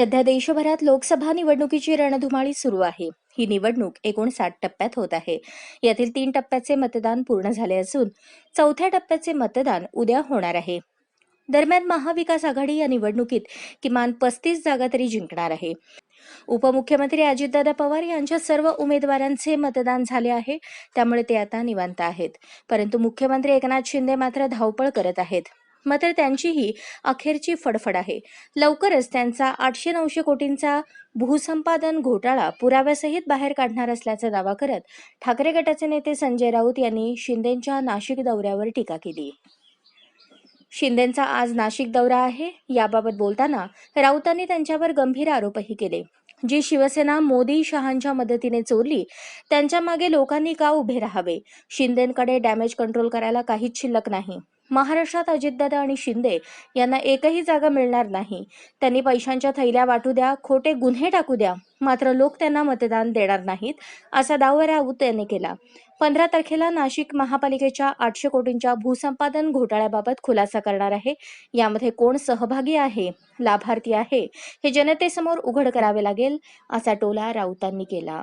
सध्या देशभरात लोकसभा निवडणुकीची रणधुमाळी सुरू आहे. ही निवडणूक एकोणसाठ टप्प्यात होत आहे. यातील तीन टप्प्याचे मतदान पूर्ण झाले असून चौथ्या टप्प्याचे मतदान उद्या होणार आहे. दरम्यान महाविकास आघाडी या निवडणुकीत किमान पस्तीस जागा तरी जिंकणार आहे. उपमुख्यमंत्री अजितदादा पवार यांच्या सर्व उमेदवारांचे मतदान झाले आहे त्यामुळे ते आता निवांत आहेत. परंतु मुख्यमंत्री एकनाथ शिंदे मात्र धावपळ करत आहेत. मात्र त्यांचीही अखेरची फडफड आहे. लवकरच त्यांचा आठशे नऊशे कोटींचा भूसंपादन घोटाळा पुराव्यासहित बाहेर काढणार असल्याचा दावा करत ठाकरे गटाचे नेते संजय राऊत यांनी शिंदेंच्या नाशिक दौऱ्यावर टीका केली. शिंदेंचा आज नाशिक दौरा आहे. याबाबत बोलताना राऊतांनी त्यांच्यावर गंभीर आरोपही केले. जी शिवसेना मोदी शहांच्या मदतीने चोरली त्यांच्या मागे लोकांनी का उभे राहावे? शिंदेकडे डॅमेज कंट्रोल करायला काहीच शिल्लक नाही. महाराष्ट्रात अजितदादा आणि शिंदे यांना एकही जागा मिळणार नाही. त्यांनी पैशांच्या थैल्या वाटू द्या खोटे गुन्हे टाकू द्या मात्र लोक त्यांना मतदान देणार नाहीत असा दावा राऊत यांनी केला. पंधरा तारखेला नाशिक महापालिकेच्या आठशे कोटींच्या भूसंपादन घोटाळ्याबाबत खुलासा करणार आहे. यामध्ये कोण सहभागी आहे लाभार्थी आहे हे जनतेसमोर उघड करावे लागेल असा टोला राऊतांनी केला.